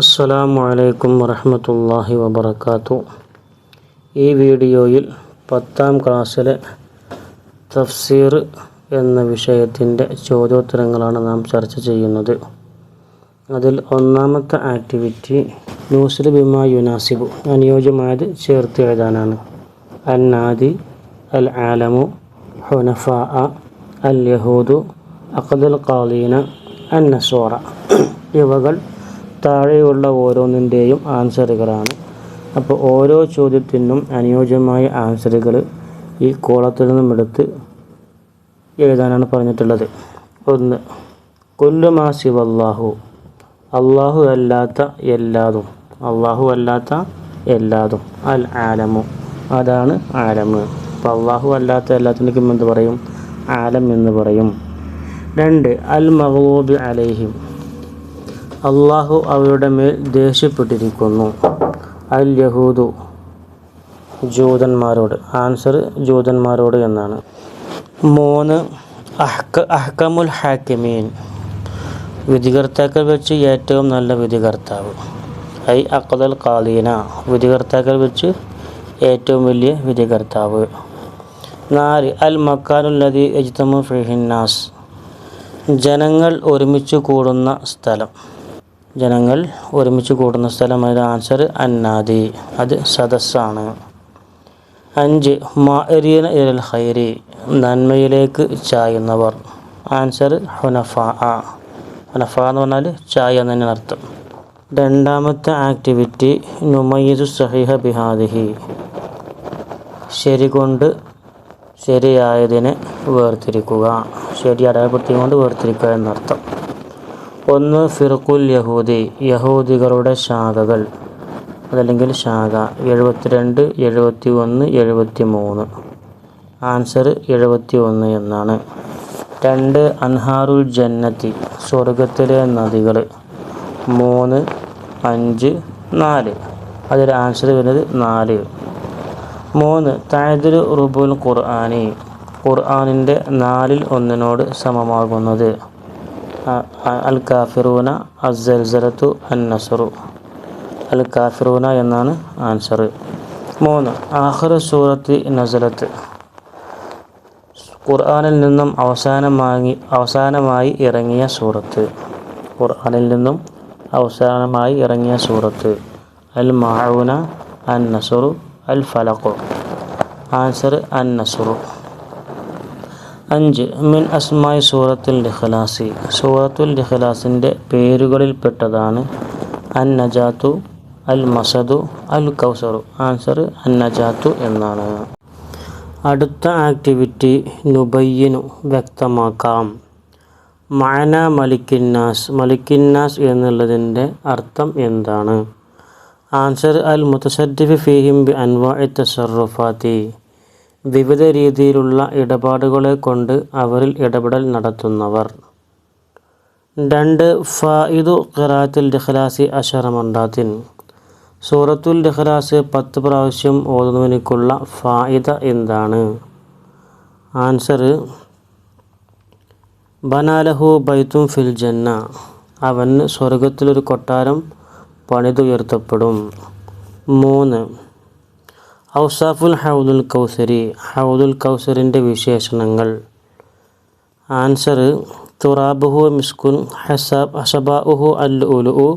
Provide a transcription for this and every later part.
അസ്സലാമു അലൈക്കും വറഹമത്തല്ലാഹി വബർക്കാത്തു ഈ വീഡിയോയിൽ പത്താം ക്ലാസ്സിലെ തഫ്സീർ എന്ന വിഷയത്തിന്റെ ചോദ്യോത്തരങ്ങളാണ് നാം ചർച്ച ചെയ്യുന്നത്. അതിൽ ഒന്നാമത്തെ ആക്ടിവിറ്റി ന്യൂസിൽ ബിമാ യുനാസിബു അനുയോജ്യമായത് ചേർത്ത് എഴുതാനാണ്. അൽ നാദി അൽ ആലമു ഹുനഫാ അൽ യഹൂദു അഖദുൽ ഖാലീന അൻ നസോറ. ഇവകൾ താഴെയുള്ള ഓരോന്നിന്റെയും ആൻസറുകളാണ്. അപ്പോൾ ഓരോ ചോദ്യത്തിനും അനുയോജ്യമായ ആൻസറുകൾ ഈ കോളത്തിൽ നിന്നും എടുത്ത് എഴുതാനാണ് പറഞ്ഞിട്ടുള്ളത്. ഒന്ന് കൊല്ലുമാ ശിവല്ലാഹു അള്ളാഹു അല്ലാത്ത എല്ലാതും. അള്ളാഹു അല്ലാത്ത എല്ലാതും. അൽ ആലമു. അതാണ് ആലമ്. അപ്പോൾ അള്ളാഹു അല്ലാത്ത എല്ലാത്തിനും എന്ത് പറയും? ആലം എന്ന് പറയും. രണ്ട് അൽ മഹബൂബ് അലൈഹിം. അള്ളാഹു അവരുടെ മേൽ ദേഷ്യപ്പെട്ടിരിക്കുന്നു. അൽ യഹൂദു ജൂതന്മാരോട് ആൻസർ ജൂതന്മാരോട് എന്നാണ്. മൂന്ന് അഹ്ക അഹ്കമുൽ ഹാക്കിമീൻ. വിധികർത്താക്കൾ വെച്ച് ഏറ്റവും നല്ല വിധികർത്താവ്. ഐ അക്കദൽ കാലീന വിധികർത്താക്കൾ വെച്ച് ഏറ്റവും വലിയ വിധികർത്താവ്. നാല് അൽ മക്കാനുല്ലതി എജ്തമു ഫിഹിന്നാസ് ജനങ്ങൾ ഒരുമിച്ച് കൂടുന്ന സ്ഥലം. ജനങ്ങൾ ഒരുമിച്ച് കൂടുന്ന സ്ഥലം അതിന്റെ ആൻസർ അന്നാദി. അത് സദസ്സാണ്. അഞ്ച് മാരിയന ഇരൽ ഹൈരി നന്മയിലേക്ക് ചായുന്നവർ. ആൻസർ ഹുനഫ. ആ ഹുനഫ എന്ന് പറഞ്ഞാൽ ചായ എന്ന് തന്നെ അർത്ഥം. രണ്ടാമത്തെ ആക്ടിവിറ്റി നുമയ്യു സഹിഹ ബിഹാദിഹി. ശരി കൊണ്ട് ശരിയായതിനെ വേർതിരിക്കുക. ശരി അടയാളപ്പെടുത്തിക്കൊണ്ട് വേർതിരിക്കുക എന്നർത്ഥം. ഒന്ന് ഫിർഖുൽ യഹൂദി യഹൂദികളുടെ ശാഖകൾ. അതല്ലെങ്കിൽ ശാഖ. എഴുപത്തിരണ്ട് എഴുപത്തി ഒന്ന് എഴുപത്തി മൂന്ന് ആൻസർ എഴുപത്തി ഒന്ന് എന്നാണ്. രണ്ട് അൻഹാറുൽ ജന്നത്തി സ്വർഗത്തിലെ നദികൾ മൂന്ന് അഞ്ച് നാല്. അതിൽ ആൻസർ വരുന്നത് നാല്. മൂന്ന് തായതിൽ റുബുൽ ഖുർആാനി. ഖുർആാനിന്റെ നാലിൽ ഒന്നിനോട് സമമാകുന്നത്. അൽ കാഫിറൂന അസൽസലത്തു അൻ നസറു അൽ കാഫിറൂന എന്നാണ് ആൻസർ. മൂന്ന് ആഹ്റ സൂറത്ത് നസലത്ത്. ഖുർആാനിൽ നിന്നും അവസാനമായി അവസാനമായി ഇറങ്ങിയ സൂറത്ത്. ഖുർആാനിൽ നിന്നും അവസാനമായി ഇറങ്ങിയ സൂറത്ത്. അൽ മാഊന അൻ നസുറു അൽ ഫലഖു ആൻസർ അൻ നസറു അഞ്ച് മിൻ അസ്മായി സൂറത്തുൽ ഇഖ്ലാസി. സൂറത്തുൽ ഇഖ്ലാസിന്റെ പേരുകളിൽപ്പെട്ടതാണ് അൻ നജാത്തു അൽ മസദു അൽ കൗസറു ആൻസർ അൻ നജാത്തു എന്നാണ്. അടുത്ത ആക്ടിവിറ്റി നുബയ്യനു വ്യക്തമാക്കാം. മാന മലിക്കിന്നാസ്. മലിക്കിന്നാസ് എന്നുള്ളതിന്റെ അർത്ഥം എന്താണ്? ആൻസർ അൽ മുത്തസദ്ദിഫ് ഫീഹിം ബി അൻവാ തസറുഫാത്തി വിവിധ രീതിയിലുള്ള ഇടപാടുകളെ കൊണ്ട് അവരിൽ ഇടപെടൽ നടത്തുന്നവർ. രണ്ട് ഫായിദു ഖിറാത്തുൽ ഇഖ്ലാസി അഷറമണ്ടാത്തിൻ സൂറത്തുൽ ഇഖ്ലാസ് പത്ത് പ്രാവശ്യം ഓതുന്നവനിക്കുള്ള ഫായിദ എന്താണ്? ആൻസർ ബനാലഹു ബൈത്തും ഫിൽ ജന്ന. അവന് സ്വർഗത്തിലൊരു കൊട്ടാരം പണിതുയർത്തപ്പെടും. മൂന്ന് ഔസാഫുൽ ഹൗദുൽ കൗസരി ഹൗദുൽ കൗസറിന്റെ വിശേഷണങ്ങൾ. ആൻസർ തുറാബുഹു മിസ്കുൻ ഹസാബ് ഹസബാഉഹു അൽ ഉലു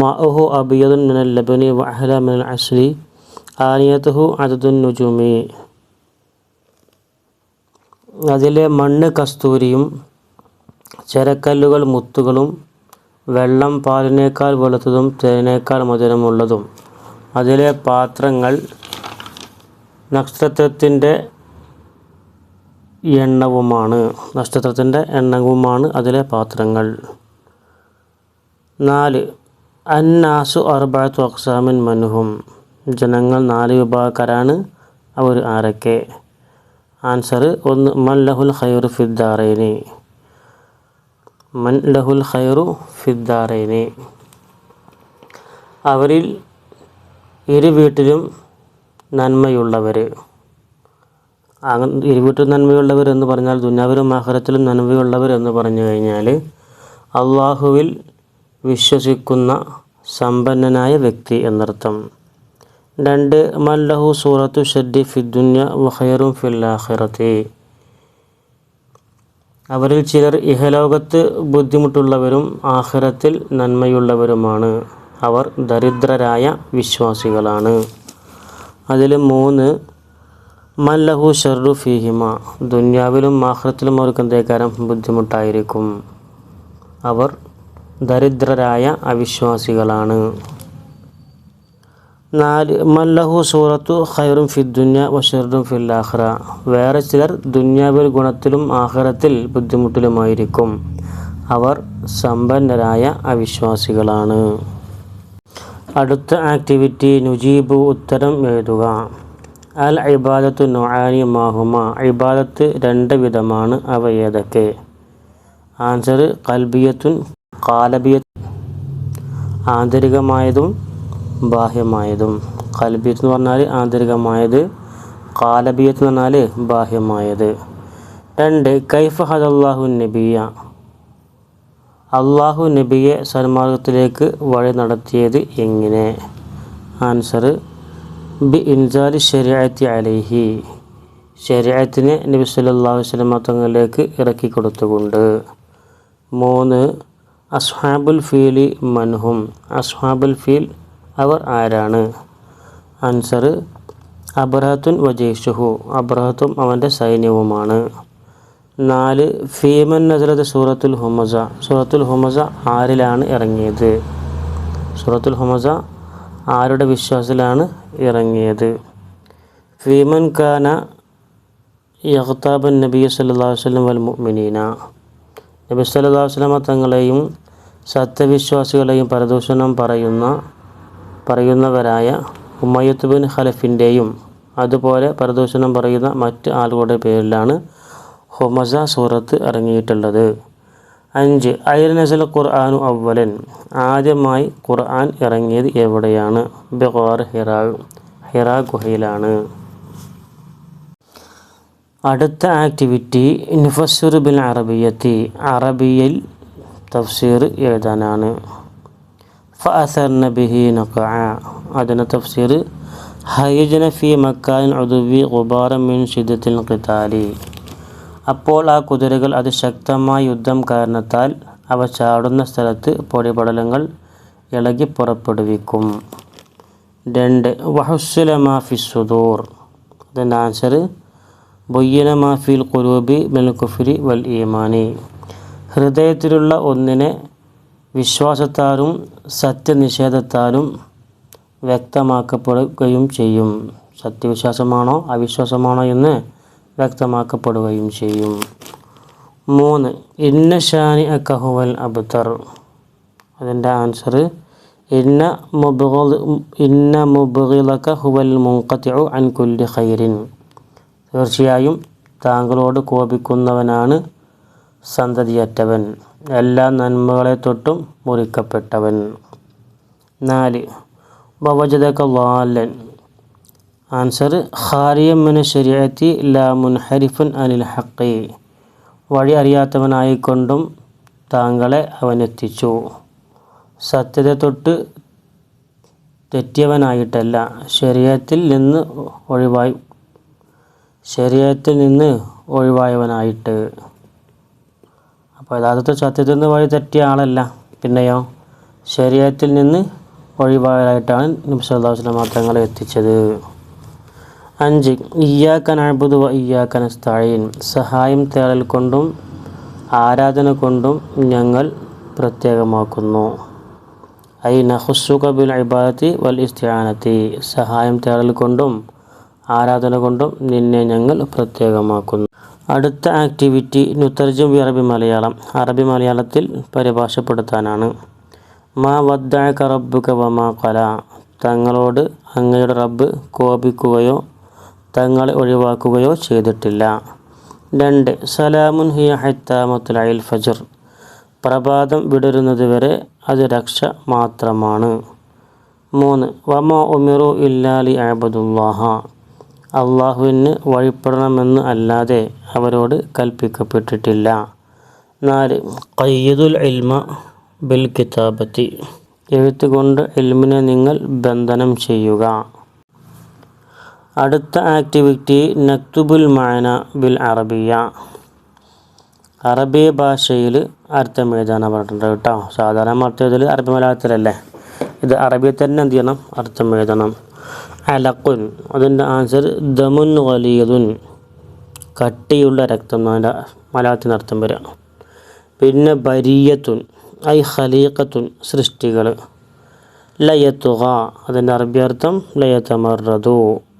മാഉഹു അബിയദുൻ മിനൽ ലബനി വഹല മിനൽ അസ്ലി ആനിയത്തുഹു അദദുൻ നുജുമി. അതിലെ മണ്ണ് കസ്തൂരിയും ചരക്കല്ലുകൾ മുത്തുകളും വെള്ളം പാലിനേക്കാൾ വെളുത്തതും തേനേക്കാൾ മധുരമുള്ളതും. അതിലെ പാത്രങ്ങൾ നക്ഷത്രത്തിന്റെ എണ്ണവുമാണ്. നക്ഷത്രത്തിന്റെ എണ്ണവുമാണ് അതിലെ പാത്രങ്ങൾ. നാല് അന്നാസു അർബാത്തു അക്സാമിൻ മനുഹും. ജനങ്ങൾ നാല് വിഭാഗക്കാരാണ്. അവർ ആരൊക്കെ? ആൻസർ ഒന്ന് മൻ ലഹുൽ ഖൈറു ഫിദ്ദാറേനി. മൻ ലഹുൽ ഖൈറു ഫിദ്ദാറേനി. അവരിൽ ഇരു വീട്ടിലും നന്മയുള്ളവർ ഇരുപറ്റും നന്മയുള്ളവർ എന്ന് പറഞ്ഞാൽ ദുന്യാവിലും ആഹ്റത്തിലും നന്മയുള്ളവർ എന്ന് പറഞ്ഞു കഴിഞ്ഞാൽ അള്ളാഹുവിൽ വിശ്വസിക്കുന്ന സമ്പന്നനായ വ്യക്തി എന്നർത്ഥം. രണ്ട് മല്ലഹു സൂറത്തു ഷെഡി ഫിദ്ദുന്യ വഹയറും ഫിൽ ആഖിറത്തി. അവരിൽ ചിലർ ഇഹലോകത്ത് ബുദ്ധിമുട്ടുള്ളവരും ആഖിറത്തിൽ നന്മയുള്ളവരുമാണ്. അവർ ദരിദ്രരായ വിശ്വാസികളാണ്. അതിൽ മൂന്ന് മല്ലഹു ഷർറു ഫീഹിമ ദുന്യാവിലും ആഖിറത്തിലും അവർക്ക് എന്തേക്കാരം ബുദ്ധിമുട്ടായിരിക്കും. അവർ ദരിദ്രരായ അവിശ്വാസികളാണ്. നാല് മല്ലഹു സൂറത്തു ഖൈറും ഫി ദുന്യ ഫിൽ ആഖിറ വേറെ ചിലർ ദുന്യാവിൽ ഗുണത്തിലും ആഖിറത്തിൽ ബുദ്ധിമുട്ടിലുമായിരിക്കും. അവർ സമ്പന്നരായ അവിശ്വാസികളാണ്. അടുത്ത ആക്ടിവിറ്റി നുജീബ് ഉത്തരം എഴുതുക. അൽ ഇബാദത്ത് നൊആനി മാഹുമ. ഇബാദത്ത് രണ്ട് വിധമാണ് അവ ഏതൊക്കെ? ആൻസർ കൽബിയത്തുൻ കാലബിയ ആന്തരികമായതും ബാഹ്യമായതും. കൽബിയത്ത് എന്ന് പറഞ്ഞാൽ ആന്തരികമായത് കാലബിയത്ത് എന്ന് പറഞ്ഞാൽ ബാഹ്യമായത്. രണ്ട് കൈഫ ഹദല്ലാഹു നബിയ. അള്ളാഹു നബിയെ സന്മാർഗത്തിലേക്ക് വഴി നടത്തിയത് എങ്ങനെ? ആൻസർ ബി ഇൻസാലി ശരിയത്തി അലൈഹി. ശരിയത്തിനെ നബി സല്ലല്ലാഹു അലൈഹി വസല്ലം തങ്ങളിലേക്ക് ഇറക്കി കൊടുത്തുകൊണ്ട്. മൂന്ന് അസ്ഹാബുൽ ഫീലി മൻഹും. അസ്ഹാബുൽ ഫീൽ അവർ ആരാണ്? ആൻസർ അബ്രഹത്തുൻ വജേഷുഹു. അബ്രഹത്തും അവന്റെ സൈന്യവുമാണ്. നാല് ഫീമൻ നസലത്ത് സൂറത്തുൽ ഹുമസ. സൂറത്തുൽ ഹുമസ ആരിലാണ് ഇറങ്ങിയത്? സൂറത്തുൽ ഹുമസ ആരുടെ വിശ്വാസത്തിലാണ് ഇറങ്ങിയത്? ഫീമൻ ഖാന യഹ്താബൻ നബി അലൈഹി വസല്ലം വൽ മുഅ്മിനീന. നബി സല്ലാ വസ്ലമ തങ്ങളെയും സത്യവിശ്വാസികളെയും പരദൂഷണം പറയുന്ന പറയുന്നവരായ ഉമ്മയത്ത് ബിൻ ഖലഫിന്റെയും അതുപോലെ പരദൂഷണം പറയുന്ന മറ്റ് ആളുകളുടെ പേരിലാണ് ഹുമസ സൂറത്ത് ഇറങ്ങിയിട്ടുള്ളത്. അഞ്ച് അയൽ നസൽ ഖുർആാനു അവ്വലൻ. ആദ്യമായി ഖുർആൻ ഇറങ്ങിയത് എവിടെയാണ്? ബിഗാർ ഹിറാ ഹിറാ ഗുഹയിലാണ്. അടുത്ത ആക്ടിവിറ്റി ഇൻഫസുർ ബിൻ അറബിയത്തി. അറബിയിൽ തഫ്സീർ എഴുതാനാണ്. ഫഅസർന ബിഹി നഖഅ. അതിന് തഫ്സീർ ഹൈജന ഫി മക്കാൻ ഉദുവി ഗുബാറം മിൻ ഷിദ്ദത്തിൽ ഖിതാലി. അപ്പോൾ ആ കുതിരകൾ അതിശക്തമായ യുദ്ധം കാരണത്താൽ അവ ചാടുന്ന സ്ഥലത്ത് പൊടിപടലങ്ങൾ ഇളകി പുറപ്പെടുവിക്കും. രണ്ട് വഹുസുലമാഫി സുദൂർ. അതിന്റെ ആൻസർ ബൊയ്യന മാഫിൽ കുരൂബി മെൽ വൽ ഈമാനി. ഹൃദയത്തിലുള്ള ഒന്നിനെ വിശ്വാസത്താലും സത്യനിഷേധത്താലും വ്യക്തമാക്കപ്പെടുകയും ചെയ്യും. സത്യവിശ്വാസമാണോ അവിശ്വാസമാണോ എന്ന് വ്യക്തമാക്കപ്പെടുകയും ചെയ്യും. മൂന്ന് ഇന്ന ഷാനി അക്കഹുവൽ അബ്തർ. അതിന്റെ ആൻസർ ഇന്ന മുബുൽ ഇന്ന മുബുലക ഹുവൽ മുങ്കത്തിഉ അൻ കുല്ലി തീർച്ചയായും താങ്കളോട് കോപിക്കുന്നവനാണ് സന്തതിയറ്റവൻ. എല്ലാ നന്മകളെ തൊട്ടും മുറിക്കപ്പെട്ടവൻ. നാല് ബവജതക്ക ലാലൻ. ആൻസർ ഖാരിയമ്മിന് ശരിയത്തി ലാ മുൻഹരിഫൻ അനിൽ ഹക്കി വഴി അറിയാത്തവനായിക്കൊണ്ടും താങ്കളെ അവനെത്തിച്ചു സത്യത തൊട്ട് തെറ്റിയവനായിട്ടല്ല. ശരീരത്തിൽ നിന്ന് ഒഴിവായി ശരീരത്തിൽ നിന്ന് ഒഴിവായവനായിട്ട്. അപ്പോൾ യഥാർത്ഥത്തിൽ സത്യത്തിൽ നിന്ന് വഴി തെറ്റിയ ആളല്ല. പിന്നെയോ ശരീരത്തിൽ നിന്ന് ഒഴിവായതായിട്ടാണ് സല്ലല്ലാഹു അലൈഹി തങ്ങളെ എത്തിച്ചത്. അഞ്ച് ഇയ്യാക്കൻ വ ഇയ്യാക്കൻ സ്താഴീൻ സഹായം തേടൽ കൊണ്ടും ആരാധന കൊണ്ടും ഞങ്ങൾ പ്രത്യേകമാക്കുന്നു. ഐ നഹുസു ബിൽ ഇബാദത്തി വൽ ഇസ്തിയാനത്തി. സഹായം തേടൽ കൊണ്ടും ആരാധന കൊണ്ടും നിന്നെ ഞങ്ങൾ പ്രത്യേകമാക്കുന്നു. അടുത്ത ആക്ടിവിറ്റി നുത്തർജും ബി അറബി മലയാളം. അറബി മലയാളത്തിൽ പരിഭാഷപ്പെടുത്താനാണ്. മാ വദ്ദായ റബ്ബുക വമാ കല തങ്ങളോട് അങ്ങയുടെ റബ്ബ് കോപിക്കുകയോ തങ്ങളെ ഒഴിവാക്കുകയോ ചെയ്തിട്ടില്ല. രണ്ട് സലാമുൻ ഹിയ ഹത്താമത്തുലൈൽ ഫജർ പ്രഭാതം വിടരുന്നതുവരെ അത് രക്ഷ മാത്രമാണ്. മൂന്ന് വമ ഉമിറു ഇല്ലാലി അഹബദുല്ലാഹ അള്ളാഹുവിന് വഴിപ്പെടണമെന്ന് അല്ലാതെ അവരോട് കൽപ്പിക്കപ്പെട്ടിട്ടില്ല. നാല് കയ്യതുൽ ഇൽമ ബിൽ കിതാബത്തി. എഴുത്തുകൊണ്ട് ഇൽമിനെ നിങ്ങൾ ബന്ധനം ചെയ്യുക. അടുത്ത ആക്ടിവിറ്റി നക്തുബുൽ മാന ബിൽ അറബിയ. അറബി ഭാഷയിൽ അർത്ഥം എഴുതാനാണ് പറഞ്ഞിട്ടുണ്ട് കേട്ടോ. സാധാരണ അർത്ഥം എഴുതൽ അറബി മലയാളത്തിലല്ലേ? ഇത് അറബിയിൽ തന്നെ എന്ത് ചെയ്യണം? അർത്ഥം എഴുതണം. അലക്കുൻ അതിന്റെ ആൻസർ ദമുൻ വലിയതുൻ കട്ടിയുള്ള രക്തം എന്നതിന്റെ മലയാളത്തിന് അർത്ഥം വരിക. പിന്നെ ബരിയത്തുൻ ഐ ഖലീഖത്തുൻ സൃഷ്ടികൾ ലയത്തുക അതിന്റെ അറബി അർത്ഥം ലയത്തമറതു